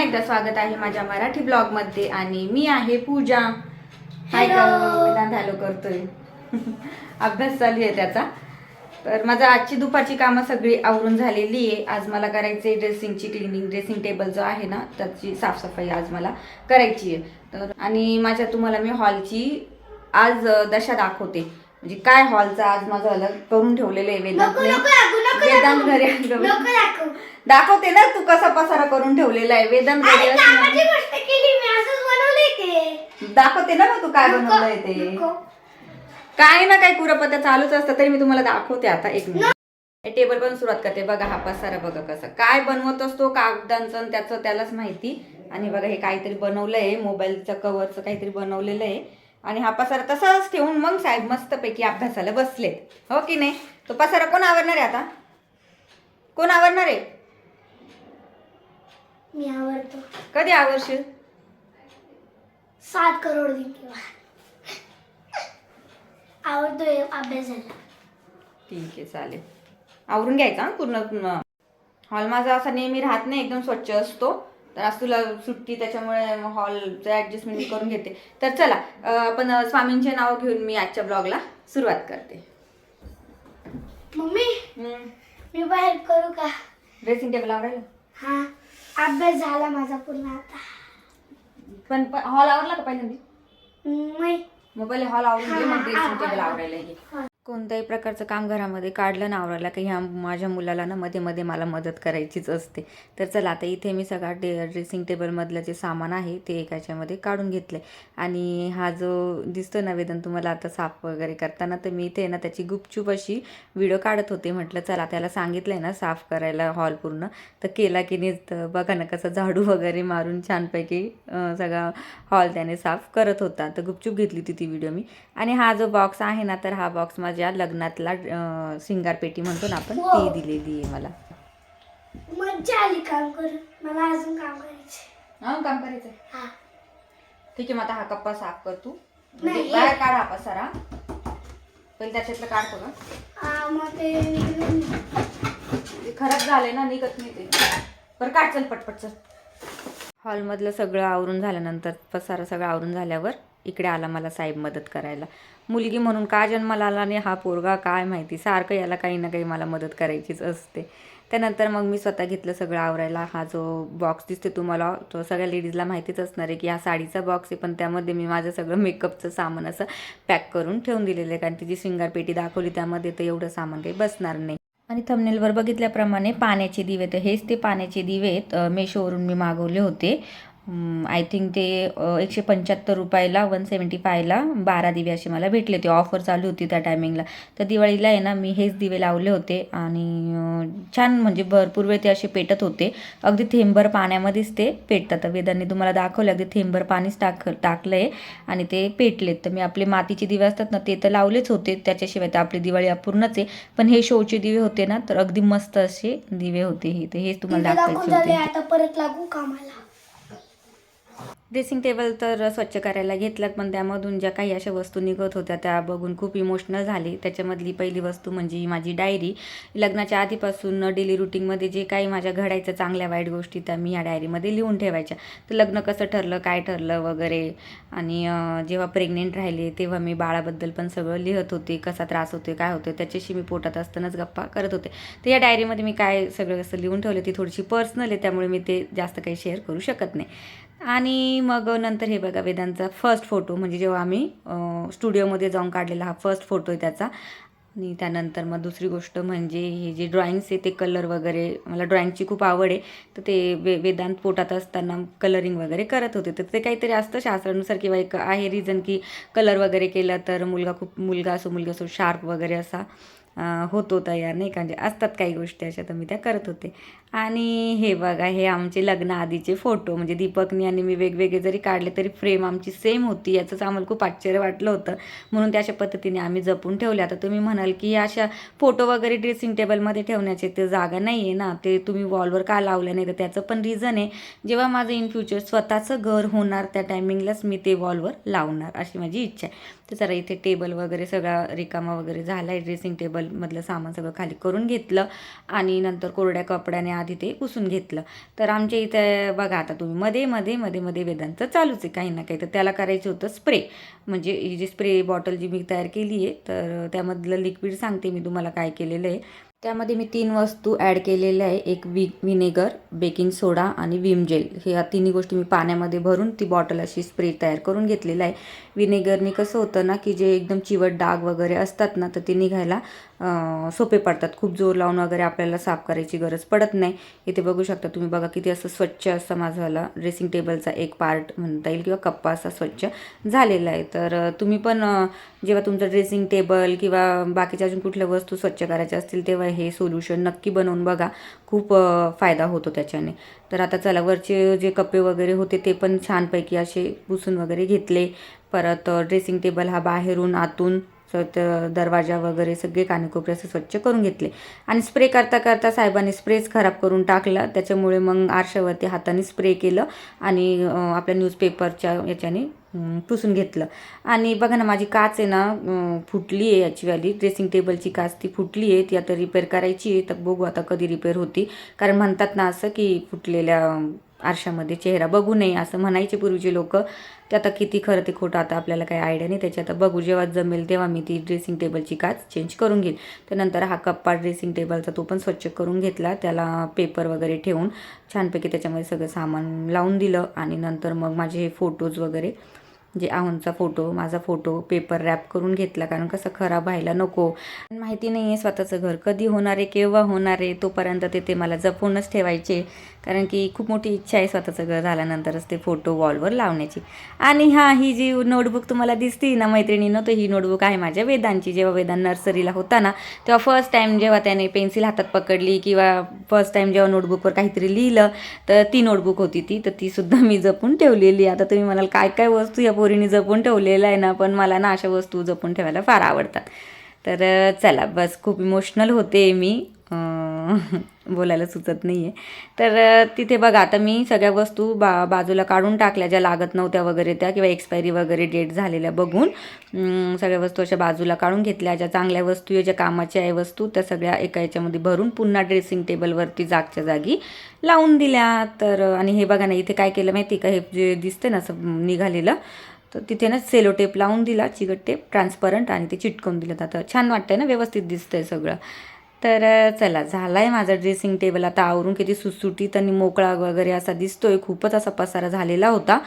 पुन्हा एकदा स्वागत आहे माझ्या मराठी ब्लॉगमध्ये आणि मी आहे पूजा. हाय हॅलो करतोय. अभ्यास चालू आहे त्याचा. तर माझा आजची दुपारची कामं सगळी आवरून झालेली आहे. आज मला करायचे ड्रेसिंगची क्लिनिंग ड्रेसिंग टेबल जो आहे ना त्याची साफसफाई आज मला करायची आहे. तर आणि माझ्या तुम्हाला मी हॉलची आज दशा दाखवते. म्हणजे काय हॉलचा आज माझं अलग करून ठेवलेलं आहे वेदांतने वेदांत. घरी दाखवते ना तू कसा पसारा करून ठेवलेला आहे. वेदन अरे घरी दाखवते ना मग तू काय बनवलंय ते. काय ना काय कुरपत्या चालूच असतं तरी मी तुम्हाला दाखवते आता एक मिनिट. टेबल पण सुरुवात करते. बघा हा पसारा बघा कसा. काय बनवत असतो कागदांचं त्याचं त्यालाच माहिती. आणि बघा हे काहीतरी बनवलंय मोबाईलचं कव्हरचं काहीतरी बनवलेलं आहे. आणि हा पसारा तसाच ठेवून मग साहेब मस्तपैकी अभ्यासाला बसलेत. हो की नाही? तो पसारा कोण आवरणार आहे आता? कोण आवरणार आहे? मी आवडतो कधी आवरशील? सात करोड दिन किंवा आवडतोय अभ्यास झाला ठीक आहे चालेल. आवरून घ्यायचा पूर्ण. हॉल माझा असा नेहमी राहत नाही एकदम स्वच्छ असतो. तर आज तुला सुट्टी त्याच्यामुळे हॉलचं ॲडजस्टमेंट मी करून घेते. तर चला आपण स्वामींचे नाव घेऊन मी आजच्या ब्लॉगला सुरुवात करते. मम्मी मी बाहेर करू का? ड्रेसिंग टेबल आवरायला? हा अभ्यास झाला माझा पूर्ण आता. पण हॉल आवरला का पहिल्यांदा? नाही. मग पहिले हॉल आवरून घे मग ड्रेसिंग टेबल घे हा. कोणत्याही प्रकारचं काम घरामध्ये काढलं ना आवरायला की ह्या माझ्या मुलाला ना मध्ये मध्ये मला मदत करायचीच असते. तर चला आता इथे मी सगळा डे ड्रेसिंग टेबलमधलं जे सामान आहे ते एकाच्यामध्ये काढून घेतलं आणि हा जो दिसतो ना वेदन तुम्हाला आता साफ वगैरे करताना तर मी इथे ना त्याची गुपचूप अशी व्हिडिओ काढत होते. म्हटलं चला त्याला सांगितलं आहे ना साफ करायला हॉल पूर्ण. तर केला की नाही तर बघा ना कसं झाडू वगैरे मारून छानपैकी सगळा हॉल त्याने साफ करत होता. तर गुपचूप घेतली होती ती व्हिडिओ मी. आणि हा जो बॉक्स आहे ना तर हा बॉक्स माझ्या लग्नातला अं, सिंगारपेटी म्हणतो ना आपण हो. ती दिलेली आहे मला. मज्जा आली काम करून. मला अजून काम करायचे हा काम करायचं हा. ठीक आहे मग आता हा कप्पा साफ कर तू. म्हणजे बाहेर काढ हा पसारा. पहिले त्याच्यातलं काढतो मग निघून ते खराब झाले ना निघत नाही ते. बरं काढ चल पटपट चल. हॉलमधलं सगळं आवरून झाल्यानंतर पसारा सगळं आवरून झाल्यावर. इकडे आला मला साहेब मदत करायला. मुलगी म्हणून का जन्माला आला आणि हा पोरगा काय माहिती? सारखं याला काही ना काही मला मदत करायचीच असते. त्यानंतर मग मी स्वतः घेतलं सगळं आवरायला. हा जो बॉक्स दिसते तुम्हाला तो सगळ्या लेडीजला माहितीच असणार आहे की हा साडीचा बॉक्स आहे पण त्यामध्ये मी माझं सगळं मेकअपचं सामान असं पॅक करून ठेवून दिलेलं आहे. कारण तिची जी दाखवली त्यामध्ये तर एवढं सामान काही बसणार नाही. आणि थंबनेलवर बघितल्याप्रमाणे पाण्याचे दिवे तर हेच ते पाण्याचे दिवे मेशोवरून मी मागवले होते. आय थिंक ते एकशे पंच्याहत्तर रुपयाला वन सेवन्टी फायला बारा दिवे असे मला भेटले होते. ऑफर चालू होती त्या टायमिंगला तर दिवाळीला आहे ना मी हेच दिवे लावले होते आणि छान म्हणजे भरपूर वेळ ते असे पेटत होते. अगदी थेंबर पाण्यामध्येच ते पेटतात. वेदांनी तुम्हाला दाखवलं अगदी थेंबर पाणीच टाक टाकलं आहे आणि ते पेटलेत. तर मी आपले मातीचे दिवे असतात ना ते तर लावलेच होते. त्याच्याशिवाय तर आपली दिवाळी अपूर्णच आहे. पण हे शोचे दिवे होते ना तर अगदी मस्त असे दिवे होते हे. तर हेच तुम्हाला दाखवायचे होते. आता परत लागू कामाला. ड्रेसिंग टेबल तर स्वच्छ करायला घेतलात पण त्यामधून ज्या काही अशा वस्तू निघत होत्या त्या बघून खूप इमोशनल झाली. त्याच्यामधली पहिली वस्तू म्हणजे माझी डायरी लग्नाच्या आधीपासून डेली रुटीनमध्ये जे काही माझ्या घडायचं चांगल्या वाईट गोष्टी त्या मी या डायरीमध्ये लिहून ठेवायच्या. तर लग्न कसं ठरलं काय ठरलं वगैरे आणि जेव्हा प्रेग्नेंट राहिले तेव्हा मी बाळाबद्दल पण सगळं लिहत होते. कसा त्रास होते काय होते त्याच्याशी मी पोटात असतानाच गप्पा करत होते. तर या डायरीमध्ये मी काय सगळं असं लिहून ठेवलं ती थोडीशी पर्सनल आहे त्यामुळे मी ते जास्त काही शेअर करू शकत नाही. आणि मग नंतर हे बघा वेदांचा फर्स्ट फोटो म्हणजे जेव्हा आम्ही स्टुडिओमध्ये जाऊन काढलेला हा फर्स्ट फोटो आहे त्याचा. आणि त्यानंतर मग दुसरी गोष्ट म्हणजे हे जे ड्रॉइंग्स आहे ते कलर वगैरे मला ड्रॉइंगची खूप आवड आहे. तर ते वे वेदांत पोटात असताना कलरिंग वगैरे करत होते. तर ते काहीतरी असतं शास्त्रानुसार किंवा एक आहे रिझन की कलर वगैरे केला तर मुलगा खूप मुलगा असो मुलगा असो शार्प वगैरे असा. होतो तयार नाही का? म्हणजे असतात काही गोष्टी अशा तर मी त्या करत होते. आणि हे बघा हे आमचे लग्नाआधीचे फोटो म्हणजे दीपकनी आणि मी वेगवेगळे जरी काढले तरी फ्रेम आमची सेम होती याचंच आम्हाला खूप आश्चर्य वाटलं होतं. म्हणून त्या अशा पद्धतीने आम्ही जपून ठेवले. आता तुम्ही म्हणाल की अशा फोटो वगैरे ड्रेसिंग टेबलमध्ये ठेवण्याचे ते जागा नाही आहे ना? ते तुम्ही वॉलवर का लावलं नाही? तर त्याचं पण रिझन आहे. जेव्हा माझं इन फ्युचर स्वतःचं घर होणार त्या टायमिंगलाच मी ते वॉलवर लावणार अशी माझी इच्छा आहे. तर जरा इथे टेबल वगैरे सगळा रिकामा वगैरे झाला आहे ड्रेसिंग टेबलमधलं सामान सगळं खाली करून घेतलं आणि नंतर कोरड्या कपड्याने आधी ते पुसून घेतलं. तर आमच्या इथे बघा आता तुम्ही मध्ये मध्ये मध्ये मध्ये वेदांचं चालूच आहे काही ना काही. तर त्याला करायचं होतं स्प्रे म्हणजे ही जी स्प्रे बॉटल जी मी तयार केली आहे तर त्यामधलं लिक्विड सांगते मी तुम्हाला काय केलेलं आहे. त्यामध्ये मी तीन वस्तू ॲड केलेल्या आहे. एक वि विनेगर बेकिंग सोडा आणि विम जेल. हे या तिन्ही गोष्टी मी पाण्यामध्ये भरून ती बॉटल अशी स्प्रे तयार करून घेतलेलं आहे. विनेगरने कसं होतं ना की जे एकदम चिवट डाग वगैरे असतात ना तर ते निघायला सोपे पडतात. खूप जोर लावून वगैरे आपल्याला साफ करायची गरज पडत नाही. इथे बघू शकता तुम्ही बघा किती असं स्वच्छ असं माझं ड्रेसिंग टेबलचा एक पार्ट म्हणता येईल किंवा कप्पा असा स्वच्छ झालेला आहे. तर तुम्ही पण जेव्हा तुमचं ड्रेसिंग टेबल किंवा बाकीच्या अजून कुठल्या वस्तू स्वच्छ करायच्या असतील तेव्हा हे सोल्युशन नक्की बनवून बघा. खूप फायदा होतो त्याच्याने. तर आता चला वरचे जे कप्पे वगैरे होते ते पण छानपैकी असे पुसून वगैरे घेतले. परत ड्रेसिंग टेबल हा बाहेरून आतून स- त- दरवाजा वगैरे सगळे कानेकोपरे असं स्वच्छ करून घेतले. आणि स्प्रे करता करता साहेबांनी स्प्रेच खराब करून टाकला. त्याच्यामुळे मग आरशावरती हाताने स्प्रे केलं आणि आपल्या न्यूजपेपरच्या याच्याने पुसून घेतलं. आणि बघा ना माझी काच आहे ना फुटली आहे याचीवाली ड्रेसिंग टेबलची काच ती फुटली आहे. ती आता रिपेअर करायची आहे. तर बघू आता कधी रिपेअर होती. कारण म्हणतात ना असं की फुटलेल्या आरशामध्ये चेहरा. बघू नये असं म्हणायचे पूर्वीचे लोक. ते आता किती खरं ते खोटं आता आपल्याला काही आयडिया नाही. त्याची आता बघू जेव्हा जमेल तेव्हा मी ती ड्रेसिंग टेबलची काच चेंज करून घेईल त्यानंतर हा कप्पा ड्रेसिंग टेबलचा तो पण स्वच्छ करून घेतला. त्याला पेपर वगैरे ठेवून छानपैकी त्याच्यामध्ये सगळं सामान लावून दिलं. आणि नंतर मग माझे हे फोटोज वगैरे म्हणजे जे आहूनचा फोटो माझा फोटो पेपर रॅप करून घेतला कारण कसं खराब व्हायला नको. माहिती नाही आहे स्वतःचं घर कधी होणार आहे केव्हा होणार आहे तोपर्यंत ते ते मला जपूनच ठेवायचे. कारण की खूप मोठी इच्छा आहे स्वतःचं घर झाल्यानंतरच ते फोटो वॉलवर लावण्याची. आणि हा ही जी नोटबुक तुम्हाला दिसते ना मैत्रिणीनं तर ही नोटबुक आहे माझ्या वेदांची. जेव्हा वेदांत नर्सरीला होता ना तेव्हा फर्स्ट टाईम जेव्हा त्याने पेन्सिल हातात पकडली किंवा फर्स्ट टाईम जेव्हा नोटबुकवर काहीतरी लिहिलं तर ती नोटबुक होती ती तर तीसुद्धा मी जपून ठेवलेली. आता तुम्ही म्हणाल काय काय वस्तू या पोरीने जपून ठेवलेलं आहे ना पण मला ना अशा वस्तू जपून ठेवायला फार आवडतात. तर चला बस खूप इमोशनल होते मी. बोलायला सुचत नाही आहे तर तिथे बघा आता मी सगळ्या वस्तू बा बाजूला काढून टाकल्या ज्या लागत नव्हत्या वगैरे त्या किंवा एक्सपायरी वगैरे डेट झालेल्या बघून सगळ्या वस्तू अशा बाजूला काढून घेतल्या. ज्या चांगल्या वस्तू आहे ज्या कामाच्या आहे वस्तू त्या सगळ्या एका याच्यामध्ये भरून पुन्हा ड्रेसिंग टेबलवरती जागच्या जागी लावून दिल्या. तर आणि हे बघा ना इथे काय केलं माहिती आहे का? हे जे दिसते ना असं निघालेलं तर तिथे ना सेलो टेप लावून दिला चिकट टेप ट्रान्सपरंट आणि ते चिटकवून दिलं. आता छान वाटतंय ना व्यवस्थित दिसतंय सगळं. तर चला झाला आहे माझा ड्रेसिंग टेबल आता आवरून किती सुटसुटीत आणि मोकळा वगैरे असा दिसतोय. खूपच असा पसारा झालेला होता.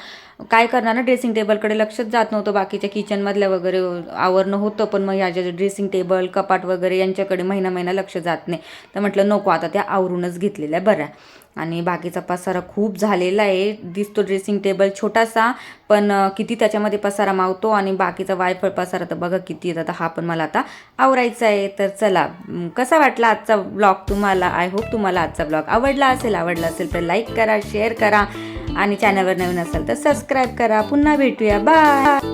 काय करणार ना ड्रेसिंग टेबलकडे लक्षच जात नव्हतं. बाकीच्या किचनमधल्या वगैरे आवरणं होतं पण मग याच्या ज्या ड्रेसिंग टेबल कपाट वगैरे यांच्याकडे महिना महिना लक्ष जात नाही. तर म्हटलं नको आता त्या आवरूनच घेतलेल्या बऱ्या. आणि बाकीचा पसारा खूप झालेला आहे. दिसतो ड्रेसिंग टेबल छोटासा पण किती त्याच्यामध्ये पसारा मावतो आणि बाकीचा वायफळ पसारा तर बघा किती येतात. हा पण मला आता आवरायचा आहे. तर चला कसा वाटला आजचा ब्लॉग तुम्हाला? आय होप तुम्हाला आजचा ब्लॉग आवडला असेल. आवडला असेल तर लाईक करा शेअर करा आणि चॅनलवर नवीन असेल तर सबस्क्राईब करा. पुन्हा भेटूया. बाय